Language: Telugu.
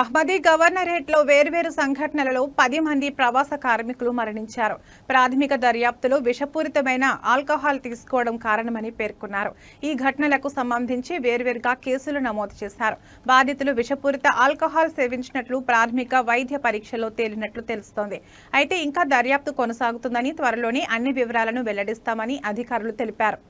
అహ్మదీ గవర్నరేట్లో వేర్వేరు సంఘటనలలో పది మంది ప్రవాస కార్మికులు మరణించారు. ప్రాథమిక దర్యాప్తులో విషపూరితమైన ఆల్కహాల్ తీసుకోవడం కారణమని పేర్కొన్నారు. ఈ ఘటనలకు సంబంధించి వేర్వేరుగా కేసులు నమోదు చేశారు. బాధితులు విషపూరిత ఆల్కహాల్ సేవించినట్లు ప్రాథమిక వైద్య పరీక్షలో తేలినట్లు తెలుస్తోంది. అయితే ఇంకా దర్యాప్తు కొనసాగుతుందని త్వరలోనే అన్ని వివరాలను వెల్లడిస్తామని అధికారులు తెలిపారు.